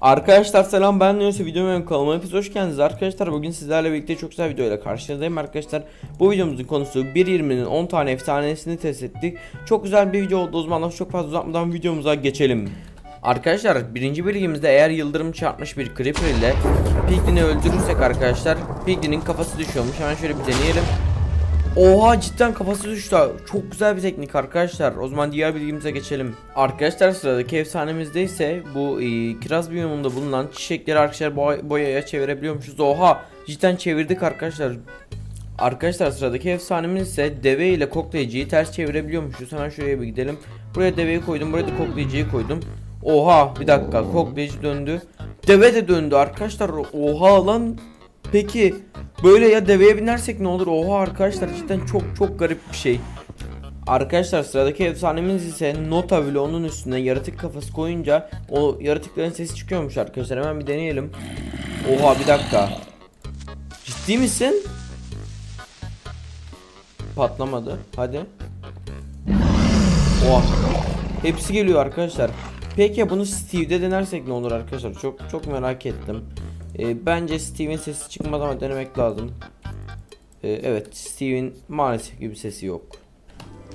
Arkadaşlar selam ben Yunus videoma kanalıma hepiniz hoş geldiniz. Arkadaşlar bugün sizlerle birlikte çok güzel videoyla karşınızdayım arkadaşlar. Bu videomuzun konusu 1.20'nin 10 tane efsanesini test ettik. Çok güzel bir video oldu. O zaman çok fazla uzatmadan videomuza geçelim. Arkadaşlar birinci bilgimizde eğer yıldırım çarpmış bir creeper ile Piglin'i öldürürsek arkadaşlar Piglin'in kafası düşüyormuş. Hemen şöyle bir deneyelim Oha cidden kafası düştü. Çok güzel bir teknik arkadaşlar. O zaman diğer bilgimize geçelim. Arkadaşlar sıradaki efsanemizde ise bu e, kiraz biyomunda bulunan çiçekleri arkadaşlar boy- boyaya çevirebiliyormuşuz. Oha cidden çevirdik arkadaşlar. Arkadaşlar sıradaki efsanemiz ise deve ile koklayıcıyı ters çevirebiliyormuşuz. Hemen şuraya bir gidelim. Buraya deveyi koydum. Buraya da koklayıcıyı koydum. Oha bir dakika koklayıcı döndü. Deve de döndü arkadaşlar. Oha lan. Peki böyle ya deveye binersek ne olur? Oha arkadaşlar cidden çok çok garip bir şey. Arkadaşlar sıradaki efsanemiz ise nota bloğunun üstüne yaratık kafası koyunca o yaratıkların sesi çıkıyormuş arkadaşlar. Hemen bir deneyelim. Oha bir dakika. Ciddi misin? Patlamadı. Hadi. Oha. Hepsi geliyor arkadaşlar. Peki ya bunu Steve'de denersek ne olur arkadaşlar? Çok çok merak ettim. Ee, bence Steve'in sesi çıkmaz ama denemek lazım. Ee, evet Steve'in maalesef gibi sesi yok.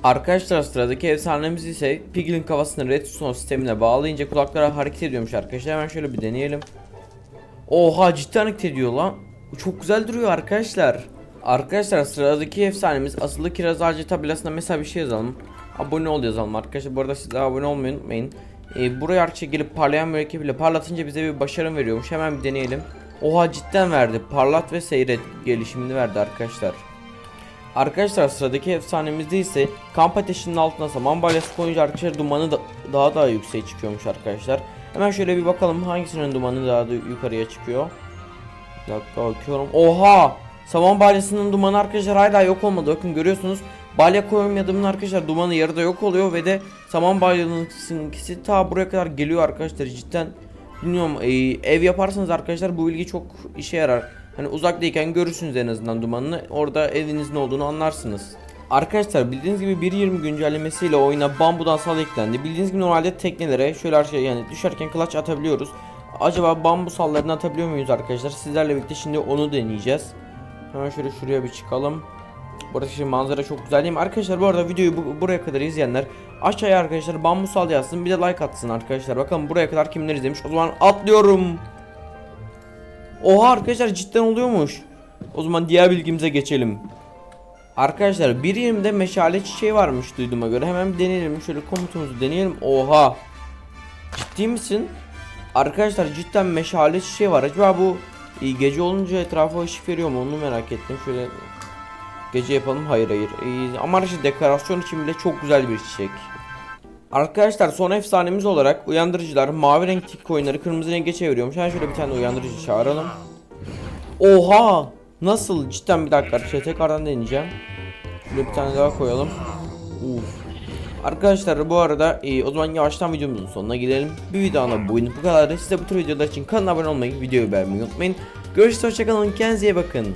Arkadaşlar sıradaki efsanemiz ise Piglin kafasını redstone sistemine bağlayınca kulakları hareket ediyormuş arkadaşlar. Hemen şöyle bir deneyelim. Oha cidden hareket ediyor lan. Çok güzel duruyor arkadaşlar. Arkadaşlar sıradaki efsanemiz asılı kiraz ağacı tabelasına mesela bir şey yazalım. Abone ol yazalım arkadaşlar. Bu arada siz abone olmayı unutmayın. Ee, buraya arkadaşlar gelip parlayan mürekkebiyle parlatınca bize bir başarım veriyormuş. Hemen bir deneyelim. Oha cidden verdi. Parlat ve seyret gelişimini verdi arkadaşlar. Arkadaşlar sıradaki efsanemizde ise kamp ateşinin altına saman balyası koyunca arkadaşlar dumanı da daha da yükseğe çıkıyormuş arkadaşlar. Hemen şöyle bir bakalım hangisinin dumanı daha da yukarıya çıkıyor. Bir dakika bakıyorum. Oha! Saman balyasının dumanı arkadaşlar hala yok olmadı. Bakın görüyorsunuz. Balya koymadığımın arkadaşlar dumanı yarıda yok oluyor ve de saman balyasınkisi ta buraya kadar geliyor arkadaşlar. Cidden bilmiyorum e, ev yaparsanız arkadaşlar bu bilgi çok işe yarar. Hani uzaktayken görürsünüz en azından dumanını. Orada evinizin olduğunu anlarsınız. Arkadaşlar bildiğiniz gibi 1.20 güncellemesiyle oyuna bambudan sal eklendi. Bildiğiniz gibi normalde teknelere şöyle her şey yani düşerken clutch atabiliyoruz. Acaba bambu sallarını atabiliyor muyuz arkadaşlar? Sizlerle birlikte şimdi onu deneyeceğiz. Hemen şöyle şuraya bir çıkalım. Şimdi manzara çok güzel değil mi? Arkadaşlar bu arada videoyu bu- buraya kadar izleyenler aşağıya arkadaşlar bambu sal yazsın bir de like atsın arkadaşlar. Bakalım buraya kadar kimler izlemiş. O zaman atlıyorum. Oha arkadaşlar cidden oluyormuş. O zaman diğer bilgimize geçelim. Arkadaşlar 1.20'de meşale çiçeği varmış duyduğuma göre. Hemen bir deneyelim. Şöyle komutumuzu deneyelim. Oha. Ciddi misin? Arkadaşlar cidden meşale çiçeği var. Acaba bu e, gece olunca etrafa ışık veriyor mu? Onu merak ettim. Şöyle gece yapalım. Hayır hayır. E, ama işte dekorasyon için bile çok güzel bir çiçek. Arkadaşlar son efsanemiz olarak uyandırıcılar mavi renkteki koyunları kırmızı renge çeviriyormuş. Hemen şöyle bir tane uyandırıcı çağıralım. Oha! Nasıl? Cidden bir dakika arkadaşlar tekrardan deneyeceğim. Şöyle bir tane daha koyalım. Uf. Arkadaşlar bu arada e, o zaman yavaştan videomuzun sonuna gelelim. Bir videonun bu bu kadardı. Size bu tür videolar için kanala abone olmayı, videoyu beğenmeyi unutmayın. Görüşürüz hoşçakalın. Kendinize iyi bakın.